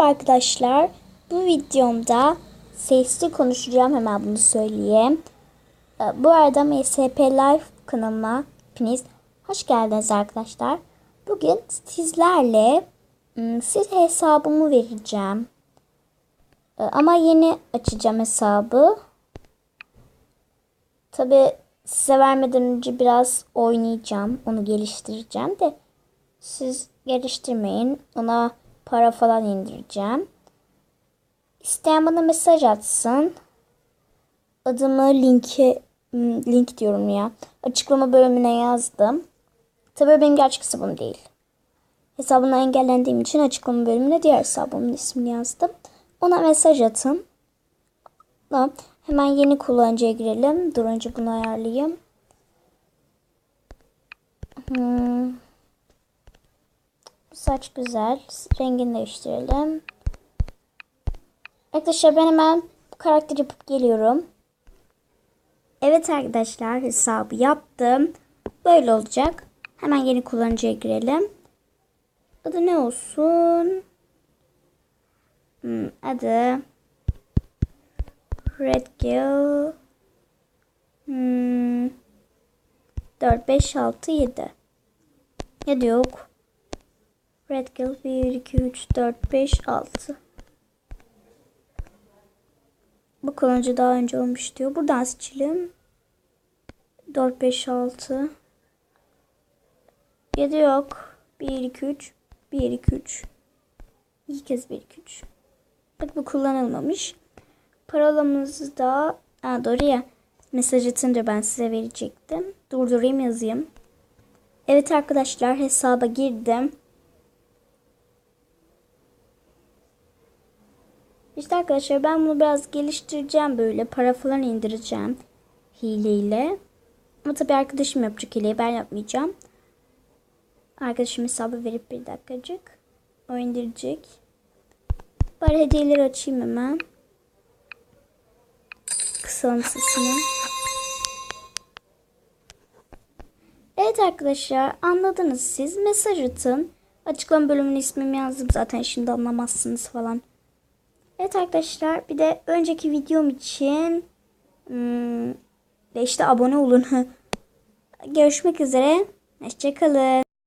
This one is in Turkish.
Merhaba arkadaşlar. Bu videomda sesli konuşacağım hemen bunu söyleyeyim. Ee, Bu arada MSP Live kanalıma hepiniz hoş geldiniz arkadaşlar. Bugün sizlerle ım, size hesabımı vereceğim. Ee, Ama yeni açacağım hesabı. Tabi size vermeden önce biraz oynayacağım. Onu geliştireceğim de siz geliştirmeyin. Ona para falan indireceğim. İsteyen bana mesaj atsın. Adımı linki hmm, link diyorum ya. Açıklama bölümüne yazdım. Tabii benim gerçek hesabım değil. Hesabımdan engellendiğim için açıklama bölümüne diğer hesabımın ismini yazdım. Ona mesaj atın. Tamam. Hemen yeni kullanıcıya girelim. Dur önce bunu ayarlayayım. Hmm. Saç güzel. Rengini değiştirelim. Arkadaşlar ben hemen bu karakteri yapıp geliyorum. Evet arkadaşlar hesabı yaptım. Böyle olacak. Hemen yeni kullanıcıya girelim. Adı ne olsun? Hmm, adı Red Gill hmm, 4, 5, 6, 7 Ya da yok. Red Gill 1, 2, 3, 4, 5, 6 Bu kullanıcı daha önce olmuş diyor. Buradan seçelim. 4, 5, 6 7 yok. 1, 2, 3 1, 2, 3 İki kez 1, 2, 3 Bak bu kullanılmamış. Parolamızı da Aa, doğru ya. Mesaj atınca ben size verecektim. Durdurayım yazayım. Evet arkadaşlar hesaba girdim. İşte arkadaşlar ben bunu biraz geliştireceğim böyle. Para falan indireceğim. Hileyle. Ama tabii arkadaşım yapacak hileyi. Ben yapmayacağım. Arkadaşım hesabı verip bir dakikacık. O indirecek. Bari hediyeleri açayım hemen. Kısalım sesini. Evet arkadaşlar anladınız siz. Mesaj atın. Açıklama bölümünün ismimi yazdım zaten şimdi anlamazsınız falan. Evet arkadaşlar bir de önceki videom için hmm, işte abone olun. Görüşmek üzere. Hoşçakalın.